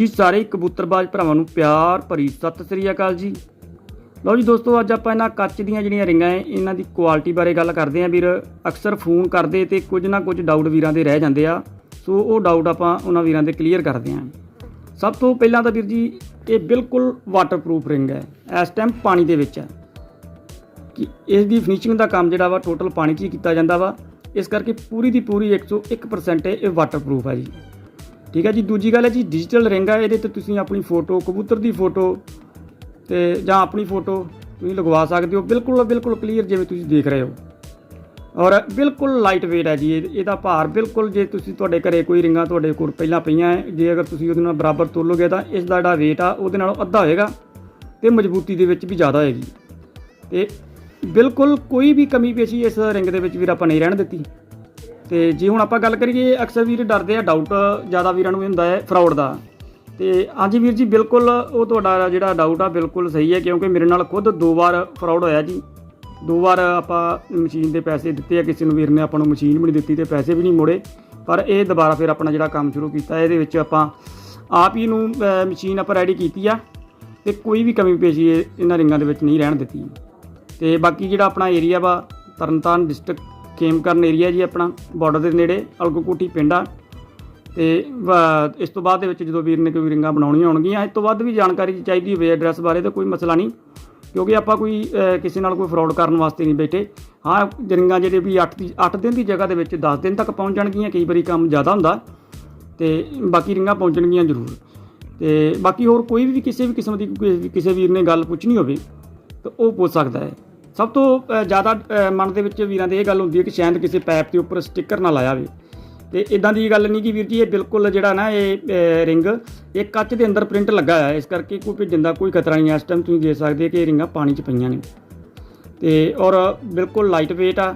ਜੀ, ਸਾਰੇ ਕਬੂਤਰਬਾਜ਼ ਭਰਾਵਾਂ ਨੂੰ ਪਿਆਰ ਭਰੀ ਸਤਿ ਸ੍ਰੀ ਅਕਾਲ ਜੀ। ਲਓ ਜੀ ਦੋਸਤੋ, ਅੱਜ ਆਪਾਂ ਇਹਨਾਂ ਕੱਚ ਦੀਆਂ ਜਿਹੜੀਆਂ ਰਿੰਗਾਂ ਹੈ ਇਹਨਾਂ ਦੀ ਕੁਆਲਿਟੀ ਬਾਰੇ ਗੱਲ ਕਰਦੇ ਆਂ ਵੀਰ। ਅਕਸਰ ਫੋਨ ਕਰਦੇ ਤੇ ਕੁਝ ਨਾ ਕੁਝ ਡਾਊਟ ਵੀਰਾਂ ਦੇ ਰਹਿ ਜਾਂਦੇ ਆ। ਸੋ ਉਹ ਡਾਊਟ ਆਪਾਂ ਉਹਨਾਂ ਵੀਰਾਂ ਦੇ ਕਲੀਅਰ ਕਰਦੇ ਆਂ। ਸਭ ਤੋਂ ਪਹਿਲਾਂ ਤਾਂ ਵੀਰ ਜੀ, ਇਹ ਬਿਲਕੁਲ ਵਾਟਰਪ੍ਰੂਫ ਰਿੰਗ ਹੈ ਇਸ ਟਾਈਮ ਪਾਣੀ ਦੇ ਵਿੱਚ ਹੈ ਕਿ ਇਸ ਦੀ ਫਿਨਿਸ਼ਿੰਗ ਦਾ ਕੰਮ ਜਿਹੜਾ ਵਾ ਟੋਟਲ ਪਾਣੀ 'ਚ ਹੀ ਕੀਤਾ ਜਾਂਦਾ ਵਾ। ਇਸ ਕਰਕੇ ਪੂਰੀ ਦੀ ਪੂਰੀ 101% ਇਹ ਵਾਟਰਪ੍ਰੂਫ ਹੈ ਜੀ। ਠੀਕ ਹੈ ਜੀ, ਦੂਜੀ ਗੱਲ ਹੈ ਜੀ ਡਿਜੀਟਲ ਰਿੰਗ ਹੈ ਇਹਦੇ ਤੇ ਤੁਸੀਂ ਆਪਣੀ ਫੋਟੋ ਕਬੂਤਰ ਦੀ ਫੋਟੋ ਤੇ ਜਾਂ ਆਪਣੀ ਫੋਟੋ ਤੁਸੀਂ ਲਗਵਾ ਸਕਦੇ ਹੋ। ਬਿਲਕੁਲ ਬਿਲਕੁਲ ਕਲੀਅਰ ਜਿਵੇਂ ਤੁਸੀਂ ਦੇਖ ਰਹੇ ਹੋ। ਔਰ ਬਿਲਕੁਲ ਲਾਈਟ weight ਹੈ ਜੀ, ਇਹ- ਇਹਦਾ ਭਾਰ ਬਿਲਕੁਲ ਜੇ ਤੁਸੀਂ ਤੁਹਾਡੇ ਘਰੇ ਕੋਈ ਰਿੰਗਾਂ ਤੁਹਾਡੇ ਕੋਲ ਪਹਿਲਾਂ ਪਈਆਂ ਹੈ ਜੇ ਅਗਰ ਤੁਸੀਂ ਉਹਦੇ ਨਾਲ ਬਰਾਬਰ ਤੋਲੋਗੇ ਤਾਂ ਇਸ ਦਾ ਜਿਹੜਾ weight ਆ, ਉਹਦੇ ਨਾਲੋਂ ਅੱਧਾ ਹੋਏਗਾ ਤੇ ਮਜ਼ਬੂਤੀ ਦੇ ਵਿੱਚ ਵੀ ਜ਼ਿਆਦਾ ਹੋਏਗੀ। ਤੇ ਬਿਲਕੁਲ ਕੋਈ ਵੀ ਕਮੀ ਪੇਸ਼ੀ ਇਸ ਰਿੰਗ ਦੇ ਵਿੱਚ ਵੀਰ ਆਪਾਂ ਨਹੀਂ ਰਹਿਣ ਦਿੱਤੀ। ਤੇ ਜੇ ਹੁਣ ਆਪਾਂ ਗੱਲ ਕਰੀਏ, ਅਕਸਰ ਵੀਰ ਡਰਦੇ ਆ ਡਾਊਟ ਜ਼ਿਆਦਾ ਵੀਰਾਂ ਨੂੰ ਹੁੰਦਾ ਹੈ ਫਰਾਡ ਦਾ। ਤੇ ਹਾਂਜੀ ਵੀਰ ਜੀ, ਬਿਲਕੁਲ ਉਹ ਤੁਹਾਡਾ ਜਿਹੜਾ ਡਾਊਟ ਆ, ਬਿਲਕੁਲ ਸਹੀ ਹੈ, ਕਿਉਂਕਿ ਮੇਰੇ ਨਾਲ ਖੁਦ ਦੋ ਵਾਰ ਫਰਾਡ ਹੋਇਆ ਜੀ। ਦੋ ਵਾਰ ਆਪਾਂ ਮਸ਼ੀਨ ਦੇ ਪੈਸੇ ਦਿੱਤੇ ਆ, ਕਿਸੇ ਨੂੰ ਵੀਰ ਨੇ ਆਪਾਂ ਨੂੰ ਮਸ਼ੀਨ ਵੀ ਨਹੀਂ ਦਿੱਤੀ ਤੇ ਪੈਸੇ ਵੀ ਨਹੀਂ ਮੋੜੇ। ਪਰ ਇਹ ਦੁਬਾਰਾ ਫਿਰ ਆਪਣਾ ਜਿਹੜਾ ਕੰਮ ਸ਼ੁਰੂ ਕੀਤਾ, ਇਹਦੇ ਵਿੱਚ ਆਪਾਂ ਆਪ ਹੀ ਨੂੰ ਮਸ਼ੀਨ ਆਪਾਂ ਰੈਡੀ ਕੀਤੀ ਆ ਤੇ ਕੋਈ ਵੀ ਕਮੀ ਪੇਸ਼ੀ ਇਹਨਾਂ ਰਿੰਗਾਂ ਦੇ ਵਿੱਚ ਨਹੀਂ ਰਹਿਣ ਦਿੱਤੀ। ਤੇ ਬਾਕੀ ਜਿਹੜਾ ਆਪਣਾ ਏਰੀਆ ਵਾ, ਤਰਨਤਾਰਨ ਡਿਸਟ੍ਰਿਕਟ ਖੇਮਕਰਨ ਏਰੀਆ ਜੀ ਆਪਣਾ ਬਾਰਡਰ ਦੇ ਨੇੜੇ, ਅਲਗੋਕੋਟੀ ਪਿੰਡ ਆ। ਤੇ, ਵਾ- ਇਸ ਤੋਂ ਬਾਅਦ ਦੇ ਵਿੱਚ ਜਦੋਂ ਵੀਰ ਨੇ ਕੋਈ ਰਿੰਗਾਂ ਬਣਾਉਣੀਆਂ ਹੋਣਗੀਆਂ, ਇਸ ਤੋਂ ਵੱਧ ਵੀ ਜਾਣਕਾਰੀ ਚਾਹੀਦੀ ਹੋਵੇ ਐਡਰੈਸ ਬਾਰੇ, ਤਾਂ ਕੋਈ ਮਸਲਾ ਨਹੀਂ। ਕਿਉਂਕਿ ਆਪਾਂ ਕੋਈ ਕਿਸੇ ਨਾਲ ਕੋਈ ਫਰਾਡ ਕਰਨ ਵਾਸਤੇ ਨਹੀਂ ਬੈਠੇ। ਹਾਂ, ਰਿੰਗਾਂ ਜਿਹੜੇ ਵੀ 8 ਦੀ 8 ਦਿਨ ਦੀ ਜਗ੍ਹਾ ਦੇ ਵਿੱਚ 10 ਦਿਨ ਤੱਕ ਪਹੁੰਚ ਜਾਣਗੀਆਂ, ਕਈ ਵਾਰੀ ਕੰਮ ਜ਼ਿਆਦਾ ਹੁੰਦਾ। ਤੇ ਬਾਕੀ ਰਿੰਗਾਂ ਪਹੁੰਚਣਗੀਆਂ ਜ਼ਰੂਰ। ਤੇ ਬਾਕੀ ਹੋਰ ਕੋਈ ਵੀ ਕਿਸੇ ਵੀ ਕਿਸਮ ਦੀ ਕਿਸੇ ਵੀਰ ਨੇ ਗੱਲ ਪੁੱਛਣੀ ਹੋਵੇ, ਤਾਂ ਉਹ ਪੁੱਛ ਸਕਦਾ ਹੈ। ਸਭ ਤੋਂ ਜ਼ਿਆਦਾ ਮਨ ਦੇ ਵਿੱਚ ਵੀਰਾਂ ਦੇ ਇਹ ਗੱਲ ਹੁੰਦੀ ਹੈ ਕਿ ਸ਼ਾਇਦ ਕਿਸੇ ਪੈਪ ਦੇ ਉੱਪਰ ਸਟicker ਨਾ ਲਾਇਆ ਹੋਵੇ। ਤੇ ਇਦਾਂ ਦੀ ਗੱਲ ਨਹੀਂ ਕਿ ਵੀਰ ਜੀ, ਇਹ ਬਿਲਕੁਲ ਜਿਹੜਾ ਨਾ ਇਹ ਰਿੰਗ, ਇਹ ਕੱਚ ਦੇ ਅੰਦਰ ਪ੍ਰਿੰਟ ਲੱਗਾ ਹੋਇਆ ਹੈ। ਇਸ ਕਰਕੇ ਕੋਈ ਭਿੱਜਣ ਦਾ ਕੋਈ ਖਤਰਾ ਨਹੀਂ ਇਸ ਟਾਈਮ ਤੁਸੀਂ ਦੇਖ ਸਕਦੇ ਕਿ ਇਹ ਰਿੰਗਾਂ ਪਾਣੀ 'ਚ ਪਈਆਂ ਨੇ। ਤੇ ਔਰ ਬਿਲਕੁਲ ਲਾਈਟ weight ਆ।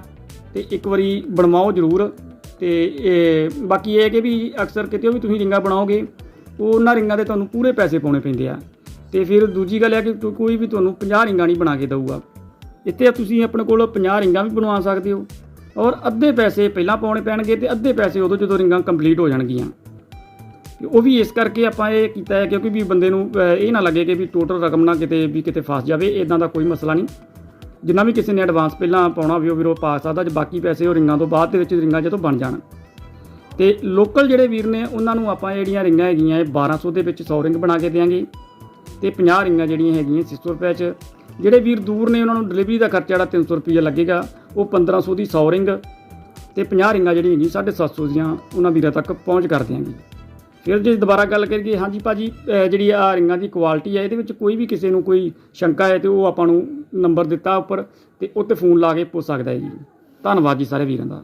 ਤੇ ਇੱਕ ਵਾਰੀ ਬਣਵਾਓ ਜ਼ਰੂਰ। ਤੇ ਇਹ ਬਾਕੀ ਇਹ ਹੈ ਕਿ ਵੀ ਅਕਸਰ ਕਿਤੇ ਵੀ ਤੁਸੀਂ ਰਿੰਗਾਂ ਬਣਾਓਗੇ, ਉਹਨਾਂ ਰਿੰਗਾਂ ਦੇ ਤੁਹਾਨੂੰ ਪੂਰੇ ਪੈਸੇ ਪਾਉਣੇ ਪੈਂਦੇ ਆ। ਤੇ ਫਿਰ ਦੂਜੀ ਗੱਲ ਹੈ ਕਿ ਕੋਈ ਵੀ ਤੁਹਾਨੂੰ 50 ਰਿੰਗਾਂ ਨਹੀਂ ਬਣਾ ਕੇ ਦਊਗਾ। ਇੱਥੇ ਤੁਸੀਂ ਆਪਣੇ ਕੋਲ 50 ਰਿੰਗਾਂ ਵੀ ਬਣਵਾ ਸਕਦੇ ਹੋ। ਔਰ ਅੱਧੇ ਪੈਸੇ ਪਹਿਲਾਂ ਪਾਉਣੇ ਪੈਣਗੇ ਤੇ ਅੱਧੇ ਪੈਸੇ ਉਦੋਂ ਜਦੋਂ ਰਿੰਗਾਂ ਕੰਪਲੀਟ ਹੋ ਜਾਣਗੀਆਂ। ਤੇ ਉਹ ਵੀ ਇਸ ਕਰਕੇ ਆਪਾਂ ਇਹ ਕੀਤਾ ਹੈ ਕਿਉਂਕਿ ਵੀ ਬੰਦੇ ਨੂੰ ਇਹ ਨਾ ਲੱਗੇ ਕਿ ਵੀ ਟੋਟਲ ਰਕਮ ਨਾ ਕਿਤੇ, ਵੀ ਕਿਤੇ ਫਸ ਜਾਵੇ ਇਦਾਂ ਦਾ ਕੋਈ ਮਸਲਾ ਨਹੀਂ। ਜਿੰਨਾ ਵੀ ਕਿਸੇ ਨੇ ਐਡਵਾਂਸ ਪਹਿਲਾਂ ਪਾਉਣਾ ਵੀ ਉਹ ਵੀਰ ਉਹ ਪਾ ਸਕਦਾ, ਜੇ ਬਾਕੀ ਪੈਸੇ ਉਹ ਰਿੰਗਾਂ ਤੋਂ ਬਾਅਦ ਦੇ ਵਿੱਚ ਰਿੰਗਾਂ ਜਦੋਂ ਬਣ ਜਾਣ। ਤੇ ਲੋਕਲ ਜਿਹੜੇ ਵੀਰ ਨੇ, ਉਹਨਾਂ ਨੂੰ ਆਪਾਂ ਜਿਹੜੀਆਂ ਰਿੰਗਾਂ ਹੈਗੀਆਂ, ਇਹ 1200 ਦੇ ਵਿੱਚ 100 ਰਿੰਗ ਬਣਾ ਕੇ ਦੇਵਾਂਗੇ ਤੇ 50 ਰਿੰਗਾਂ ਜਿਹੜੀਆਂ ਹੈਗੀਆਂ 600 ਰੁਪਏ 'ਚ ਜਿਹੜੇ ਵੀਰ ਦੂਰ ਨੇ ਉਹਨਾਂ ਨੂੰ ਡਿਲੀਵਰੀ ਦਾ ਖਰਚਾ ਜਿਹੜਾ 300 ਰੁਪਏ ਲੱਗੇਗਾ, ਉਹ 1500 ਦੀ 100 ਰਿੰਗ ਤੇ 50 ਰਿੰਗਾਂ ਜਿਹੜੀਆਂ ਹੈਗੀਆਂ 750 ਦੀਆਂ ਉਹਨਾਂ ਵੀਰਾਂ ਤੱਕ ਪਹੁੰਚ ਕਰ ਦਿਆਂਗੇ। ਫਿਰ ਜੇ ਦੁਬਾਰਾ ਗੱਲ ਕਰੀਏ, ਹਾਂਜੀ ਭਾਜੀ, ਅਹ ਜਿਹੜੀ ਆ ਰਿੰਗਾਂ ਦੀ ਕੁਆਲਿਟੀ ਹੈ ਇਹਦੇ ਵਿੱਚ ਕੋਈ ਵੀ ਕਿਸੇ ਨੂੰ ਕੋਈ ਸ਼ੰਕਾ ਹੈ ਤੇ ਉਹ ਆਪਾਂ ਨੂੰ ਨੰਬਰ ਦਿੱਤਾ ਉੱਪਰ ਤੇ ਉੱਤੇ ਫੋਨ ਲਾ ਕੇ ਪੁੱਛ ਸਕਦਾ ਹੈ ਜੀ। ਧੰਨਵਾਦ ਜੀ ਸਾਰੇ ਵੀਰਾਂ ਦਾ।